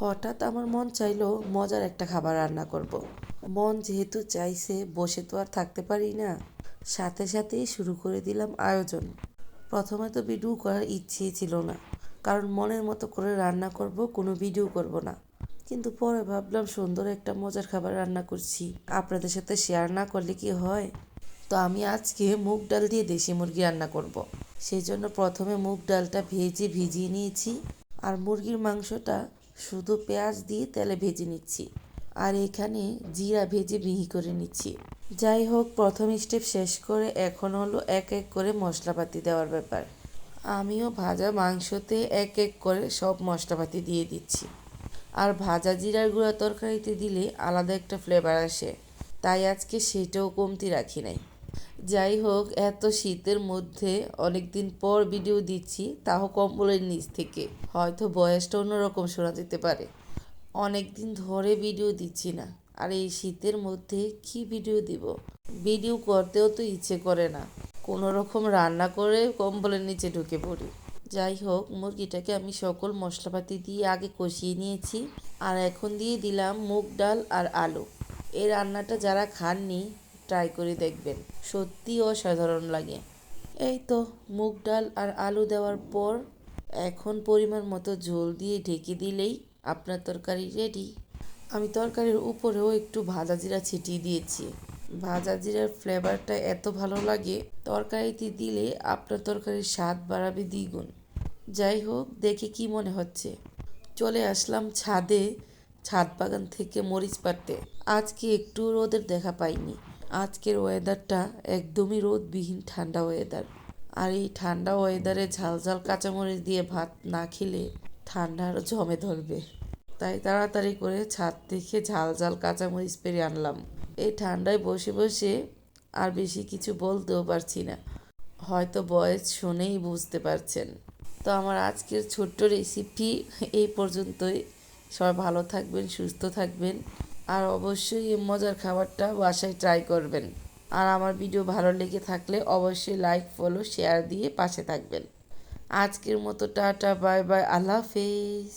হঠাৎ আমার মন চাইলো মজার একটা খাবার রান্না করব। মন যেহেতু চাইছে বসে তো আর থাকতে পারি না। সাথে সাথেই শুরু করে দিলাম আয়োজন। প্রথমে তো ভিডিও করার ইচ্ছেই ছিল না। কারণ মনের মতো করে রান্না করব, কোনো ভিডিও করব না। কিন্তু পরে ভাবলাম সুন্দর একটা মজার খাবার রান্না করছি। আপনাদের সাথে শেয়ার না করলে কি হয়? তো আমি আজকে মুগ ডাল দিয়ে দেশি মুরগি রান্না করব। সেই জন্য প্রথমে মুগ ডালটা ভেজে ভিজিয়ে নিয়েছি। আর মুরগির মাংসটা শুধু পেঁয়াজ দিয়ে তেলে ভেজে নিচ্ছি। আর এখানে জিরা ভেজে মিহি করে নিচ্ছি। যাই হোক, প্রথম স্টেপ শেষ করে এখন হলো এক এক করে মশলাপাতি দেওয়ার ব্যাপার। আমিও ভাজা মাংসতে এক এক করে সব মশলাপাতি দিয়ে দিচ্ছি। আর ভাজা জিরার গুঁড়া তরকারিতে দিলে আলাদা একটা ফ্লেভার আসে। তাই আজকে সেটাও কমতি রাখি নাই। যাই হোক, এত শীতের মধ্যে অনেক দিন পর ভিডিও দিচ্ছি, তাও কম্বলের নিচ থেকে। হয়তো বয়সটা অন্যরকম শোনা যেতে পারে। অনেক দিন ধরে ভিডিও দিচ্ছি না। আর এই শীতের মধ্যে কি ভিডিও দিব? ভিডিও করতেও তো ইচ্ছে করে না। কোনো রকম রান্না করে কম্বলের নিচে ঢুকে পড়ি। যাই হোক, মুরগিটাকে আমি সকল মশলাপাতি দিয়ে আগে কষিয়ে নিয়েছি। আর এখন দিয়ে দিলাম মুগ ডাল আর আলু। এই রান্নাটা যারা খাননি ট্রাই করে দেখবেন। সত্যি অসাধারণ লাগে। এই তো, মুগ ডাল আর আলু দেওয়ার পর এখন পরিমাণ মতো ঝোল দিয়ে ঢেকে দিলেই আপনার তরকারি রেডি আমি তরকারির উপরেও একটু ভাজা জিরা ছিটিয়ে দিয়েছি। ভাজা জিরার ফ্লেভারটা এত ভালো লাগে, তরকারিতে দিলে আপনার তরকারির স্বাদ বাড়াবে দ্বিগুণ। যাই হোক, দেখে কি মনে হচ্ছে। চলে আসলাম ছাদে, ছাদ বাগান থেকে মরিচ পাড়তে। আজকে একটু রোদের দেখা পাইনি। আজকের ওয়েদারটা একদমই রোদবিহীন ঠান্ডা ওয়েদার আর এই ঠান্ডা ওয়েদারে ঝাল ঝাল কাঁচামরিচ দিয়ে ভাত না খেলে ঠান্ডা আরও জমে ধরবে। তাই তাড়াতাড়ি করে ছাদ থেকে ঝাল ঝাল কাঁচামরিচ পেরে আনলাম। এই ঠান্ডায় বসে বসে আর বেশি কিছু বলতেও পারছি না। হয়তো বয়স শুনেই বুঝতে পারছেন। তো আমার আজকের ছোট্ট রেসিপি এই পর্যন্তই। সবাই ভালো থাকবেন, সুস্থ থাকবেন। আর অবশ্যই এই মজার খাবারটা বাসায় ট্রাই করবেন। আর আমার ভিডিও ভালো লেগে থাকলে অবশ্যই লাইক ফলো শেয়ার দিয়ে পাশে থাকবেন। আজকের মতো টাটা বাই বাই আল্লাহ হাফেজ।